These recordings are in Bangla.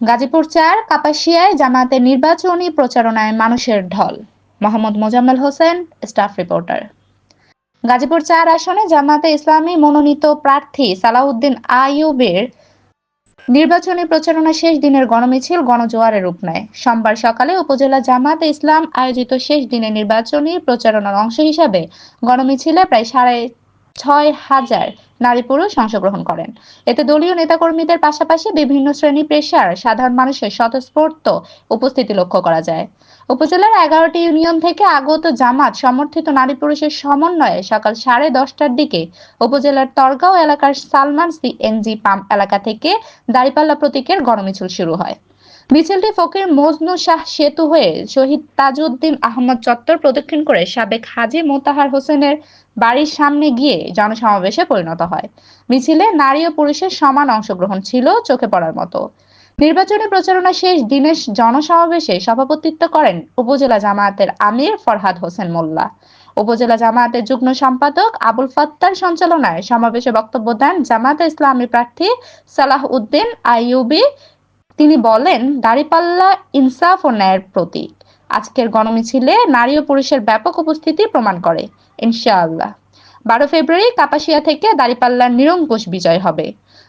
গাজীপুর চার, কাপাসিয়ায় জামাতের নির্বাচনী প্রচারণায় মানুষের ঢল। Mohammad Mozammel Hossain, staff reporter. Gazipur চার আসনে জামাতে ইসলামী মনোনীত প্রার্থী সালাউদ্দিন আইয়ুবের নির্বাচনী প্রচারণা শেষ দিনের গণমিছিল গণজোয়ারে রূপ নেয়। সোমবার সকালে উপজেলা জামাত ইসলাম আয়োজিত শেষ দিনের নির্বাচনী প্রচারণার অংশ হিসাবে গণমিছিলে প্রায় সাড়ে ছয় হাজার নারী পুরুষ অংশগ্রহণ করেন। এতে দলীয় নেতাকর্মীদের পাশাপাশি বিভিন্ন শ্রেণি পেশার সাধারণ মানুষের স্বতঃস্ফূর্ত উপস্থিতি লক্ষ্য করা যায়। উপজেলার এগারোটি ইউনিয়ন থেকে আগত জামাত সমর্থিত নারী পুরুষের সমন্বয়ে সকাল সাড়ে দশটার দিকে উপজেলার তরগাঁও এলাকার সালমান সিএনজি পাম্প এলাকা থেকে দাঁড়িপাল্লা প্রতীকের গণমিছিল শুরু হয়। মিছিলটি ফকির মজনু শাহ সেতু হয়ে শহীদ তাজউদ্দিন আহমদ চত্বর প্রদক্ষিণ করে সাবেক হাজী মোতাহার হোসেনের বাড়ির সামনে গিয়ে জনসমাবেশে পরিণত হয়। মিছিলে নারী ও পুরুষের সমান অংশগ্রহণ ছিল চোখে পড়ার মতো। নির্বাচনী প্রচারণা শেষ দিনের জনসমাবেশে সভাপতিত্ব করেন উপজেলা জামায়াতের আমির ফরহাদ হোসেন মোল্লা। উপজেলা জামায়াতের যুগ্ম সম্পাদক আবুল ফাত্তার সঞ্চালনায় সমাবেশে বক্তব্য দেন জামায়াতে ইসলামী প্রার্থী সালাহ উদ্দিন আইয়ুবি তিনি বলেন, দাড়িপাল্লা ইনসাফ ও ন্যায়ের প্রতীক। আজকের গণমিছিলে নারী ও পুরুষের ব্যাপক উপস্থিতি প্রমাণ করে, ইনশাআল্লাহ। বারো ফেব্রুয়ারি কাপাসিয়া থেকে দাড়িপাল্লার নিরঙ্কুশ বিজয় হবে।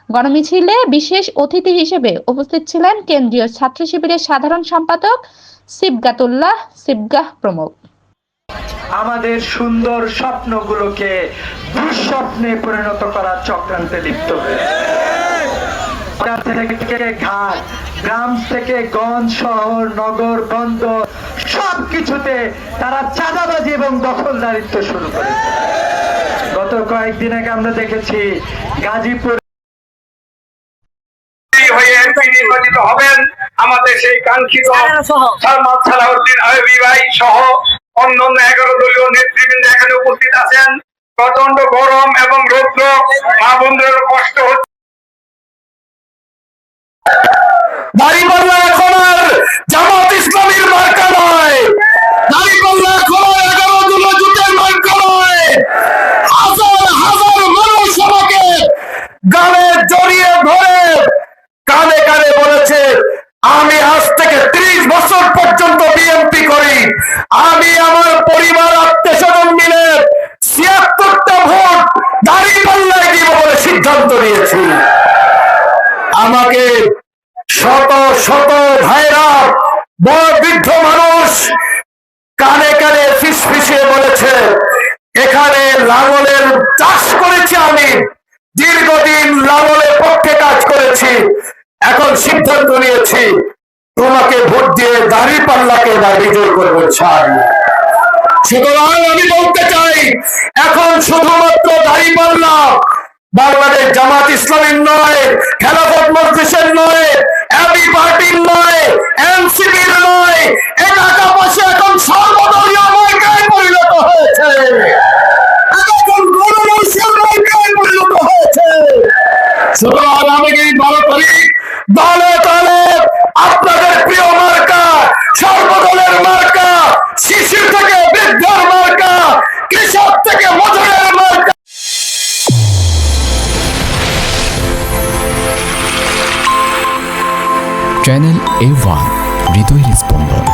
গণমিছিলে বিশেষ অতিথি হিসেবে উপস্থিত ছিলেন কেন্দ্রীয় ছাত্র শিবিরের সাধারণ সম্পাদক সিবগাতুল্লাহ সিবগাহ প্রমুখ। আমাদের সুন্দর স্বপ্নগুলোকে দুঃস্বপ্নে পরিণত করার চক্রান্তে লিপ্ত হয়েছে থেকে ঘাট গ্রাম থেকে গঞ্জ শহর নগর বন্দর সব কিছুতে তারা চাঁদাবাজি এবং দখলদারিত্ব শুরু করেছে। গত কয়েকদিন আগে আমরা দেখেছি গাজীপুর হয়ে এমপি নির্বাচিত হবেন আমাদের সেই কাঙ্ক্ষিত সালমান সালাউদ্দিন আয়বি ভাই সহ অন্যান্য এগারো দলীয় নেতৃবৃন্দ এখানে উপস্থিত আছেন। প্রচণ্ড গরম এবং রৌদ্র। মা বন্ধুদের কষ্ট হচ্ছে। দাঁড়িপাল্লা এখন আর জামাত ইসলামীর মার্কা নয়। দাঁড়িপাল্লা এখন আর এগারো দলীয় জুটের মার্কা নয়। হাজার হাজার মানুষ আমাকে গানে জড়িয়ে ধরে, কানে কানে বলেছে, আমি আজ থেকে ত্রিশ বছর পর্যন্ত বিএমপি করি। আমি আমার পরিবার আত্মীয় শত শত ভাইরা বড় বৃদ্ধ মানুষ কানে কানে ফিস ফিসিয়ে বলেছে, এখানে লাঙলের চাষ করেছি আমি। দীর্ঘদিন লাঙলের পক্ষে কাজ করেছি। এখন সিদ্ধান্ত নিয়েছি, তোমাকে ভোট দিয়ে দাঁড়ি পাল্লাকে এবার বিজয় করব ছাড় সুতরাং আমি বলতে চাই, এখন শুধুমাত্র দাঁড়ি পাল্লা বাংলাদেশ জামাত ইসলামের নয়, খেলাফত মজলিসের সুতরাং আমি বারো তারিখ দলে আপনাদের প্রিয় মার্কা সর্বদলের মার্কা থেকে বৃদ্ধের মার্কা কৃষক থেকে মার্কা চ্যানেল এ ওয়ান হৃদয়ের স্পন্দন